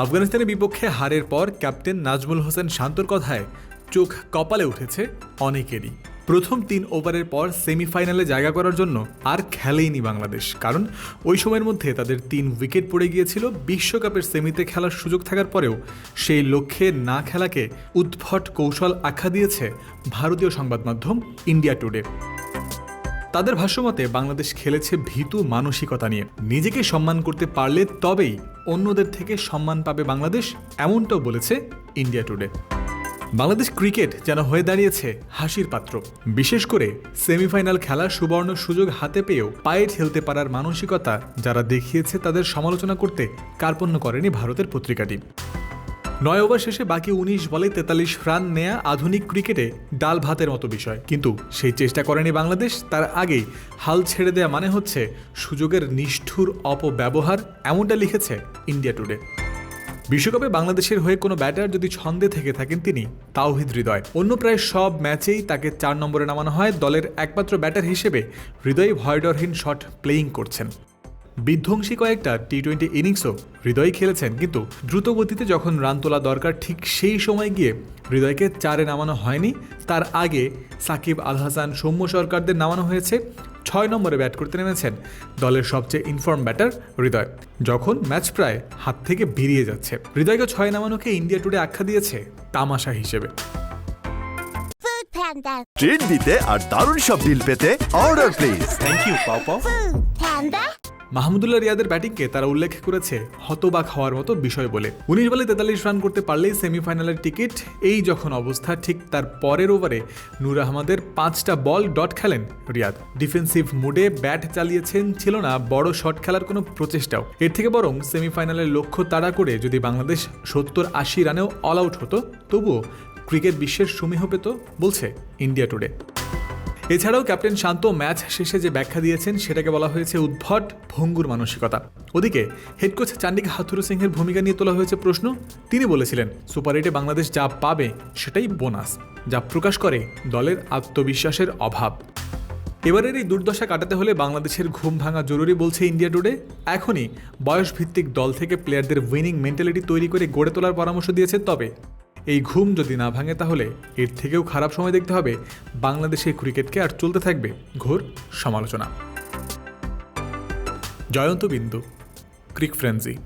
আফগানিস্তানের বিপক্ষে হারের পর ক্যাপ্টেন নাজমুল হোসেন শান্তর কথায় চোখ কপালে উঠেছে অনেকেরই। প্রথম তিন ওভারের পর সেমিফাইনালে জায়গা করার জন্য আর খেলেইনি বাংলাদেশ, কারণ ওই সময়ের মধ্যে তাদের তিন উইকেট পড়ে গিয়েছিল। বিশ্বকাপের সেমিতে খেলার সুযোগ থাকার পরেও সেই লক্ষ্যে না খেলাকে উদ্ভট কৌশল আখ্যা দিয়েছে ভারতীয় সংবাদ মাধ্যম ইন্ডিয়া টুডে। তাদের ভাষ্যমতে বাংলাদেশ খেলেছে ভীতু মানসিকতা নিয়ে। নিজেকে সম্মান করতে পারলে তবেই অন্যদের থেকে সম্মান পাবে বাংলাদেশ, এমনটাও বলেছে ইন্ডিয়া টুডে। বাংলাদেশ ক্রিকেট যেন হয়ে দাঁড়িয়েছে হাসির পাত্র। বিশেষ করে সেমিফাইনাল খেলার সুবর্ণ সুযোগ হাতে পেয়েও পায়ে ঠেলতে পারার মানসিকতা যারা দেখিয়েছে তাদের সমালোচনা করতে কার্পণ্য করেনি ভারতের পত্রিকাটি। নয় ওভার শেষে বাকি উনিশ বলে তেতাল্লিশ রান নেয়া আধুনিক ক্রিকেটে ডাল ভাতের মতো বিষয়। কিন্তু সেই চেষ্টা করেনি বাংলাদেশ, তার আগেই হাল ছেড়ে দেয়া মানে হচ্ছে সুযোগের নিষ্ঠুর অপব্যবহার, এমনটা লিখেছে ইন্ডিয়া টুডে। বিশ্বকাপে বাংলাদেশের হয়ে কোনো ব্যাটার যদি ছন্দে থেকে থাকেন তিনি তাওহিদ হৃদয়। অন্য প্রায় সব ম্যাচেই তাকে চার নম্বরে নামানো হয়। দলের একমাত্র ব্যাটার হিসেবে হৃদয় ভয়ডরহীন শট প্লেয়িং করছেন। বিধ্বংসী কয়েকটা টি টোয়েন্টি ইনিংসও হৃদয় খেলেছেন কিন্তু দ্রুত গতিতে যখন রান তোলা দরকার ঠিক সেই সময় গিয়ে হৃদয়কে চারে নামানো হয়নি। তার আগে সাকিব আল হাসান সৌম্য সরকারদের নামানো হয়েছে। ছয় নম্বরে ব্যাট করতে নেমেছেন দলের সবচেয়ে ইনফর্ম ব্যাটার হৃদয় যখন ম্যাচ প্রায় হাত থেকে বেরিয়ে যাচ্ছে। হৃদয়কে ছয় নামানোকে ইন্ডিয়া টুডে আখ্যা দিয়েছে তামাশা হিসেবে. ট্রিট দিতে আর দারুণ সব ডিল পেতে অর্ডার প্লিজ থ্যাংক ইউ পাও. মাহমুদুল্লাহ রিয়াদের ব্যাটিংকে তারা উল্লেখ করেছে হতবাক হওয়ার মতো বিষয় বলে। উনিশ বলে তেতাল্লিশ রান করতে পারলেই সেমিফাইনালের টিকিট, এই যখন অবস্থা, ঠিক তার পরের ওভারে নূর আহমদের পাঁচটা বল ডট খেলেন রিয়াদ। ডিফেন্সিভ মুডে ব্যাট চালিয়েছেন ছিল না, বড় শট খেলার কোনো প্রচেষ্টাও। এর থেকে বরং সেমিফাইনালের লক্ষ্য তাড়া করে যদি বাংলাদেশ সত্তর আশি রানেও অল আউট হতো, তবুও ক্রিকেট বিশ্বের সমীহ পেত, বলছে ইন্ডিয়া টুডে। এছাড়াও ক্যাপ্টেন শান্ত ম্যাচ শেষে যে ব্যাখ্যা দিয়েছেন, সেটাকে বলা হয়েছে উদ্ভট ভঙ্গুর মানসিকতা। ওদিকে হেড কোচ চান্ডিকা হাথুরু সিংহের ভূমিকা নিয়ে তোলা হয়েছে প্রশ্ন। তিনি বলেছিলেন, সুপার এইটে বাংলাদেশ যা পাবে, সেটাই বোনাস, যা প্রকাশ করে দলের আত্মবিশ্বাসের অভাব। এবারের এই দুর্দশা কাটাতে হলে বাংলাদেশের ঘুম ভাঙা জরুরি বলছে ইন্ডিয়া টুডে। এখনই বয়সভিত্তিক দল থেকে প্লেয়ারদের উইনিং মেন্টালিটি তৈরি করে গড়ে তোলার পরামর্শ দিয়েছে তবে। এই ঘুম যদি না ভাঙে তাহলে এর থেকেও খারাপ সময় দেখতে হবে বাংলাদেশের ক্রিকেটকে আর চলতে থাকবে ঘোর সমালোচনা। জয়ন্ত বিন্দু, ক্রিক ফ্রেন্সি।